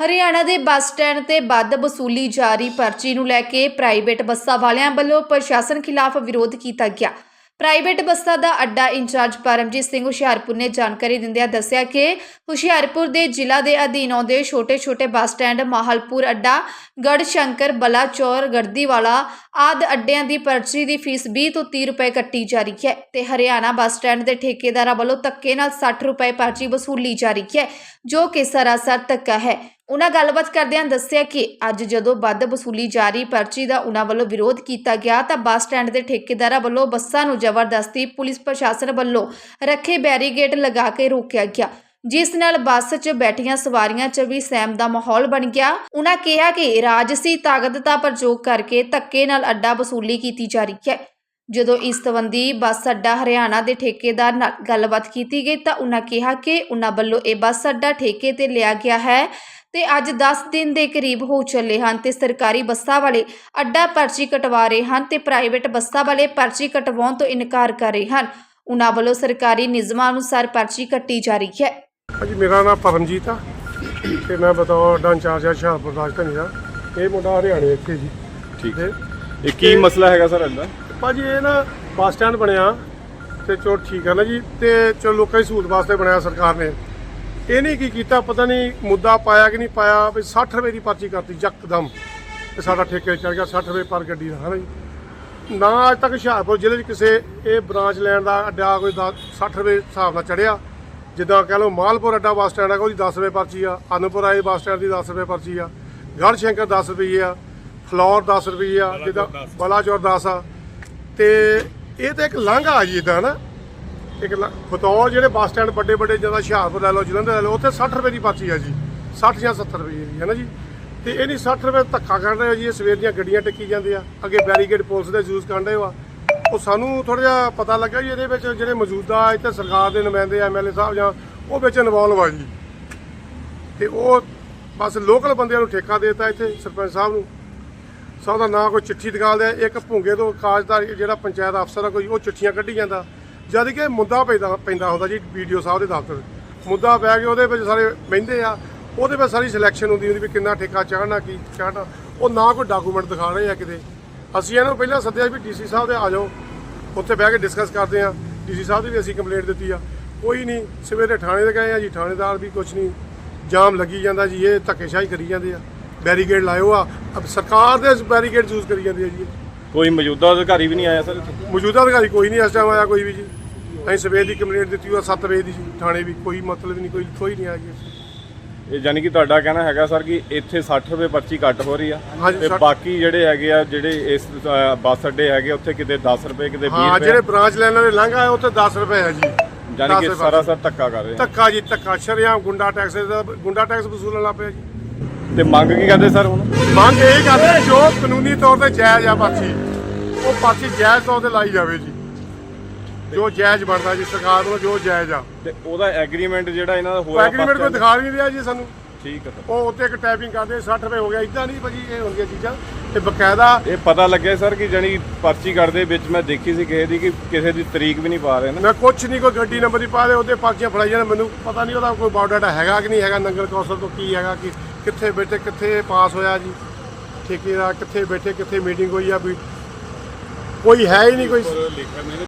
ਹਰਿਆਣਾ ਦੇ bus stand ਤੇ ਵੱਧ ਵਸੂਲੀ ਜਾਰੀ ਪਰਚੀ ਨੂੰ ਲੈ ਕੇ ਪ੍ਰਾਈਵੇਟ ਬੱਸਾਂ ਵਾਲਿਆਂ ਵੱਲੋਂ ਪ੍ਰਸ਼ਾਸਨ ਖਿਲਾਫ ਵਿਰੋਧ ਕੀਤਾ ਗਿਆ। ਪ੍ਰਾਈਵੇਟ ਬੱਸਾਂ ਦਾ ਅੱਡਾ ਇੰਚਾਰਜ ਪਰਮਜੀਤ ਸਿੰਘ ਹੁਸ਼ਿਆਰਪੁਰ ਨੇ ਜਾਣਕਾਰੀ ਦਿੰਦਿਆਂ ਦੱਸਿਆ ਕਿ ਹੁਸ਼ਿਆਰਪੁਰ ਦੇ ਜ਼ਿਲ੍ਹਾ ਦੇ ਅਧੀਨ ਆਉਂਦੇ ਛੋਟੇ-ਛੋਟੇ ਬੱਸ ਸਟੈਂਡ ਮਾਹਲਪੁਰ ਅੱਡਾ ਗੜ ਸ਼ੰਕਰ ਬਲਾਚੌਰ ਗੜਦੀਵਾਲਾ ਆਦ ਅੱਡਿਆਂ ਦੀ ਪਰਚੀ ਦੀ ਫੀਸ 20 ਤੋਂ 30 ਰੁਪਏ ਕੱਟੀ ਜਾ ਰਹੀ ਹੈ ਤੇ ਹਰਿਆਣਾ ਬੱਸ ਸਟੈਂਡ ਦੇ ਠੇਕੇਦਾਰਾਂ ਵੱਲੋਂ ਧੱਕੇ ਨਾਲ 60 ਰੁਪਏ ਪਰਚੀ ਵਸੂਲੀ ਜਾ ਰਹੀ ਹੈ, ਜੋ ਕਿ ਸਰਾਸਰ ਧੱਕਾ ਹੈ। ਉਹਨਾਂ ਗੱਲਬਾਤ ਕਰਦਿਆਂ ਦੱਸਿਆ ਕਿ ਅੱਜ ਜਦੋਂ ਵੱਧ ਵਸੂਲੀ ਜਾਰੀ ਪਰਚੀ ਦਾ ਉਹਨਾਂ ਵੱਲੋਂ ਵਿਰੋਧ ਕੀਤਾ ਗਿਆ ਤਾਂ ਬੱਸ ਸਟੈਂਡ ਦੇ ਠੇਕੇਦਾਰਾਂ ਵੱਲੋਂ ਬੱਸਾਂ ਨੂੰ ਜ਼ਬਰਦਸਤੀ ਪੁਲਿਸ ਪ੍ਰਸ਼ਾਸਨ ਵੱਲੋਂ ਰੱਖੇ ਬੈਰੀਗੇਡ ਲਗਾ ਕੇ ਰੋਕਿਆ ਗਿਆ, ਜਿਸ ਨਾਲ ਬੱਸ 'ਚ ਬੈਠੀਆਂ ਸਵਾਰੀਆਂ 'ਚ ਵੀ ਸਹਿਮ ਦਾ ਮਾਹੌਲ ਬਣ ਗਿਆ। ਉਹਨਾਂ ਕਿਹਾ ਕਿ ਰਾਜਸੀ ਤਾਕਤ ਦਾ ਪ੍ਰਯੋਗ ਕਰਕੇ ਧੱਕੇ ਨਾਲ ਅੱਡਾ ਵਸੂਲੀ ਕੀਤੀ ਜਾ ਰਹੀ ਹੈ। ਜਦੋਂ ਇਸ ਸੰਬੰਧੀ ਬੱਸ ਅੱਡਾ ਹਰਿਆਣਾ ਦੇ ਠੇਕੇਦਾਰ ਨਾਲ ਗੱਲਬਾਤ ਕੀਤੀ ਗਈ ਤਾਂ ਉਹਨਾਂ ਕਿਹਾ ਕਿ ਉਹਨਾਂ ਵੱਲੋਂ ਇਹ ਬੱਸ ਅੱਡਾ ਠੇਕੇ ਤੇ ਲਿਆ ਗਿਆ ਹੈ। ਤੇ ਅੱਜ 10 ਦਿਨ ਦੇ ਕਰੀਬ ਹੋ ਚੱਲੇ ਹਨ ਤੇ ਸਰਕਾਰੀ ਬੱਸਾਂ ਵਾਲੇ ਅੱਡਾ ਪਰਚੀ ਕਟਵਾ ਰਹੇ ਹਨ ਤੇ ਪ੍ਰਾਈਵੇਟ ਬੱਸਾਂ ਵਾਲੇ ਪਰਚੀ ਕਟਵਾਉਣ ਤੋਂ ਇਨਕਾਰ ਕਰ ਰਹੇ ਹਨ। ਉਹਨਾਂ ਵੱਲੋਂ ਸਰਕਾਰੀ ਨਿਯਮਾਂ ਅਨੁਸਾਰ ਪਰਚੀ ਕੱਟੀ ਜਾ ਰਹੀ ਹੈ। ਭਾਜੀ ਮੇਰਾ ਨਾਮ ਪਰਮਜੀਤ ਆ ਤੇ ਮੈਂ ਬਤੌਰ ਅੱਡਾ ਇੰਚਾਰਜ ਆ ਹੁਸ਼ਿਆਰਪੁਰ ਰਾਜਧਾਨੀ ਦਾ। ਇਹ ਮੁੰਡਾ ਹਰਿਆਣੇ ਇੱਥੇ ਜੀ। ਠੀਕ। ਤੇ ਇਹ ਕੀ ਮਸਲਾ ਹੈਗਾ ਸਰ ਇਹਦਾ? ਭਾਜੀ ਇਹ ਨਾ ਬੱਸ ਸਟੈਂਡ ਬਣਿਆ ਤੇ ਚਲੋ ਠੀਕ ਆ ਨਾ ਜੀ। ਤੇ ਚਲੋ ਲੋਕਾਂ ਦੀ ਸਹੂਲਤ ਵਾਸਤੇ ਬਣਾਇਆ ਸਰਕਾਰ ਨੇ। ਇਹਨੇ ਕੀ ਕੀਤਾ ਪਤਾ ਨਹੀਂ ਮੁੱਦਾ ਪਾਇਆ ਕਿ ਨਹੀਂ ਪਾਇਆ ਵੀ 60 ਰੁਪਏ ਦੀ ਪਰਚੀ ਕਰਤੀ ਯਕਦਮ। ਤੇ ਸਾਡਾ ਠੇਕੇ ਚੜ ਗਿਆ 60 ਰੁਪਏ ਪਰ ਗੱਡੀ ਦਾ ਹੈ ਨਾ ਜੀ? ਨਾ ਅੱਜ ਤੱਕ ਹੁਸ਼ਿਆਰਪੁਰ ਜ਼ਿਲ੍ਹੇ 'ਚ ਕਿਸੇ ਇਹ ਬ੍ਰਾਂਚ ਲੈਣ ਦਾ ਅੱਡਾ ਕੋਈ ਦਸ- 60 ਰੁਪਏ ਹਿਸਾਬ ਨਾਲ ਚੜਿਆ। ਜਿੱਦਾਂ ਕਹ ਲਓ ਮਾਲਪੁਰ ਅੱਡਾ ਬੱਸ ਸਟੈਂਡ ਆ ਉਹਦੀ 10 ਰੁਪਏ ਪਰਚੀ ਆ। ਅਨੰਦਪੁਰ ਆਏ ਬੱਸ ਸਟੈਂਡ ਦੀ 10 ਰੁਪਏ ਪਰਚੀ ਆ। ਗੜ ਸ਼ੰਕਰ 10 ਰੁਪਏ ਆ। ਫਲੋਰ 10 ਰੁਪਏ ਆ। ਜਿੱਦਾਂ ਬਲਾਚੌਰ 10 ਆ। ਤੇ ਇਹ ਤਾਂ ਇੱਕ ਲਾਂਘਾ ਆ ਜੀ ਇਦਾਂ ਨਾ ਇੱਕ ਲ ਬਤੌਰ ਜਿਹੜੇ ਬੱਸ ਸਟੈਂਡ ਵੱਡੇ ਵੱਡੇ ਜਿੱਦਾਂ ਹੁਸ਼ਿਆਰਪੁਰ ਲੈ ਲਓ, ਜਲੰਧਰ ਲੈ ਲਓ, ਉੱਥੇ 60 ਰੁਪਏ ਦੀ ਪਰਚੀ ਆ ਜੀ। 60 ਜਾਂ 70 ਰੁਪਏ ਦੀ ਹੈ ਨਾ ਜੀ? ਤੇ ਇਹ ਨਹੀਂ 60 ਰੁਪਏ ਧੱਕਾ ਕਰ ਰਹੇ ਹੋ ਜੀ, ਇਹ ਸਵੇਰ ਦੀਆਂ ਗੱਡੀਆਂ ਟਿੱਕੀ ਜਾਂਦੇ ਆ। ਅੱਗੇ ਬੈਰੀਕੇਡ ਪੁਲਿਸ ਦੇ ਯੂਜ਼ ਕਰਨ ਰਹੇ ਆ। ਉਹ ਸਾਨੂੰ ਥੋੜਾ ਜਿਹਾ ਪਤਾ ਲੱਗਾ ਜੀ, ਇਹਦੇ ਵਿੱਚ ਜਿਹੜੇ ਮੌਜੂਦਾ ਇੱਥੇ ਸਰਕਾਰ ਦੇ ਨੁਮਾਇੰਦੇ ਐਮਐਲਏ ਸਾਹਿਬ ਜਾਂ ਉਹ ਵਿੱਚ ਇਨਵੋਲਵ ਆ ਜੀ। ਤੇ ਉਹ ਬਸ ਲੋਕਲ ਬੰਦਿਆਂ ਨੂੰ ਠੇਕਾ ਦੇਤਾ ਇੱਥੇ, ਸਰਪੰਚ ਸਾਹਿਬ ਨੂੰ। ਸਭ ਦਾ ਨਾਂ ਕੋਈ ਚਿੱਠੀ ਦਿਖਾਲਦਾ ਇੱਕ ਭੁੰਗੇ ਤੋਂ ਕਾਜਦਾਰ ਜਿਹੜਾ ਪੰਚਾਇਤ ਅਫਸਰ ਆ ਕੋਈ, ਉਹ ਚਿੱਠੀਆਂ ਕੱਢੀ ਜਾਂਦਾ। ਜਦ ਕਿ ਮੁੱਦਾ ਪੈਂਦਾ ਪੈਂਦਾ ਹੁੰਦਾ ਜੀ ਵੀਡੀਓ ਸਾਹਿਬ ਦੇ ਦਫ਼ਤਰ ਮੁੱਦਾ ਪੈ ਕੇ ਉਹਦੇ ਵਿੱਚ ਸਾਰੇ ਬਹਿੰਦੇ ਆ। ਉਹਦੇ ਵਿੱਚ ਸਾਰੀ ਸਿਲੈਕਸ਼ਨ ਹੁੰਦੀ ਹੁੰਦੀ ਵੀ ਕਿੰਨਾ ਠੇਕਾ ਚਾਹਣਾ ਕੀ ਚਾਹਣਾ ਉਹ ਨਾ ਕੋਈ ਡਾਕੂਮੈਂਟ ਦਿਖਾ ਰਹੇ ਆ ਕਿਤੇ। ਅਸੀਂ ਇਹਨਾਂ ਨੂੰ ਪਹਿਲਾਂ ਸੱਦਿਆ ਵੀ ਡੀਸੀ ਸਾਹਿਬ ਦੇ ਆ ਜਾਓ। ਉੱਥੇ ਬਹਿ ਕੇ ਡਿਸਕਸ ਕਰਦੇ ਆ। ਡੀਸੀ ਸਾਹਿਬ ਦੀ ਵੀ ਅਸੀਂ ਕੰਪਲੇਂਟ ਦਿੱਤੀ ਆ। ਕੋਈ ਨਹੀਂ, ਸਵੇਰੇ ਥਾਣੇ ਤੇ ਗਏ ਆ ਜੀ, ਥਾਣੇਦਾਰ ਵੀ ਕੁਝ ਨਹੀਂ। ਜਾਮ ਲੱਗੀ ਜਾਂਦਾ ਜੀ, ਇਹ ਧੱਕੇਸ਼ਾਹੀ ਕਰੀ ਜਾਂਦੇ ਆ। ਬੈਰੀਕੇਡ ਲਾਇਓ ਆ। ਸਰਕਾਰ ਦੇ ਬੈਰੀਕੇਡ ਯੂਜ਼ ਕਰੀ ਜਾਂਦੀ ਆ ਜੀ ਕੋਈ ਮੌਜੂਦਾ ਅਧਿਕਾਰੀ ਵੀ ਨਹੀਂ ਆਇਆ ਸਰ ਇੱਥੇ? ਮੌਜੂਦਾ ਅਧਿਕਾਰੀ ਕੋਈ ਨਹੀਂ ਇਸ ਟਾਈਮ ਆਇਆ ਕੋਈ ਵੀ ਜੀ। ਅਸੀਂ ਸਵੇਰ ਦੀ ਕੰਪਲੇਂਟ ਦਿੱਤੀ ਉਹ 7 ਵਜੇ ਦੀ ਜੀ ਥਾਣੇ ਵੀ ਕੋਈ ਮਤਲਬ ਨਹੀਂ ਕੋਈ ਕੋਈ ਨਹੀਂ ਆਇਆ ਜੀ ਇਹ ਜਾਨੀ ਕਿ ਤੁਹਾਡਾ ਕਹਿਣਾ ਹੈਗਾ ਸਰ ਕਿ ਇੱਥੇ 60 ਰੁਪਏ ਪਰਚੀ ਕੱਟ ਹੋ ਰਹੀ ਆ ਹਾਂਜੀ, ਤੇ ਬਾਕੀ ਜਿਹੜੇ ਹੈਗੇ ਆ ਜਿਹੜੇ ਇਸ ਅ, ਬੱਸ ਅੱਡੇ ਹੈਗੇ ਉੱਥੇ ਕਿਤੇ 10 ਰੁਪਏ ਕਿਤੇ 20 ਹਾਂ ਰੁਪਏ। ਜਿਹੜੇ ਬ੍ਰਾਂਚ ਲੈਣ ਵਾਲੇ ਲੰਘਾ ਹੈ ਉੱਥੇ 10 ਰੁਪਏ ਹੈ ਜੀ। 10 ਕਿ ਰੁਪਏ। ਸਾਰਾ ਸਰ ਧੱਕਾ ਕਰ ਰਹੇ ਆ। ਧੱਕਾ ਜੀ ਧੱਕਾ। ਸ਼ਰੇਆਮ ਗੁੰਡਾ ਟੈਕਸ ਦਾ ਗੁੰਡਾ ਟੈਕਸ ਵਸੂਲਣ ਲੱਗ ਪਿਆ ਜੀ। ਤੇ ਮੰਗ ਕੀ ਕਰਦੇ ਸਰ ਹੁਣ? ਮੰਗ ਇਹ ਕਰਦੇ ਜੋ ਕਾਨੂੰਨੀ ਤੌਰ ਤੇ ਜਾਇਜ਼ ਆ ਪਰਚੀ ਉਹ ਪਰਚੀ ਜਾਇਜ਼ ਤੌਰ ਤੇ ਲਾਈ ਜਾਵੇ ਜੀ। ਜੋ ਜਾਇਜ਼ ਬਣਦਾ ਜੀ ਸਰਕਾਰ ਵੱਲੋਂ ਜੋ ਜਾਇਜ਼ ਆ। ਤੇ ਉਹਦਾ ਐਗਰੀਮੈਂਟ ਜਿਹੜਾ ਇਹਨਾਂ ਦਾ ਹੋਇਆ ਐਗਰੀਮੈਂਟ ਕੋਈ ਦਿਖਾ ਨਹੀਂ ਰਿਹਾ ਜੀ ਸਾਨੂੰ। ਠੀਕ ਹੈ ਉਹ ਉੱਤੇ ਇੱਕ ਟਾਈਪਿੰਗ ਕਰਦੇ 60 ਰੁਪਏ ਹੋ ਗਿਆ ਇਦਾਂ ਨਹੀਂ ਭਾਜੀ ਇਹ ਹੁੰਦੀਆਂ ਚੀਜ਼ਾਂ। ਇਹ ਬਕਾਇਦਾ ਇਹ ਪਤਾ ਲੱਗਿਆ ਸਰ ਕਿ ਜਾਨੀ ਪਰਚੀ ਕੱਟਦੇ ਵਿੱਚ ਮੈਂ ਦੇਖੀ ਸੀ ਕਿਸੇ ਦੀ ਕਿ ਕਿਸੇ ਦੀ ਤਰੀਕ ਵੀ ਨਹੀਂ ਪਾ ਰਹੇ ਨਾ। ਮੈਂ ਕੁਛ ਨਹੀਂ ਕੋਈ ਗੱਡੀ ਨੰਬਰ ਦੀ ਪਾ ਦੇ ਉਹਦੇ ਪਰਚੀਆਂ ਫੜਾਈ ਜਾਂਦੇ ਮੈਨੂੰ ਪਤਾ ਨਹੀਂ ਉਹਦਾ ਕੋਈ ਬਾਇਓਡਾਟਾ ਹੈਗਾ ਕਿ ਨਹੀਂ ਹੈਗਾ ਨੰਗਲ ਕੌਂਸਲ ਤੋਂ ਕੀ ਹੈਗਾ ਕਿ ਕਿੱਥੇ ਬੈਠੇ, ਕਿੱਥੇ ਪਾਸ ਹੋਇਆ ਜੀ? ਠੇਕੇਦਾਰ ਕਿੱਥੇ ਬੈਠੇ, ਕਿੱਥੇ ਮੀਟਿੰਗ ਹੋਈ ਆ ਵੀ? ਕੋਈ ਹੈ ਹੀ ਨਹੀਂ ਕੋਈ। ਲਿਖਣ ਨੇ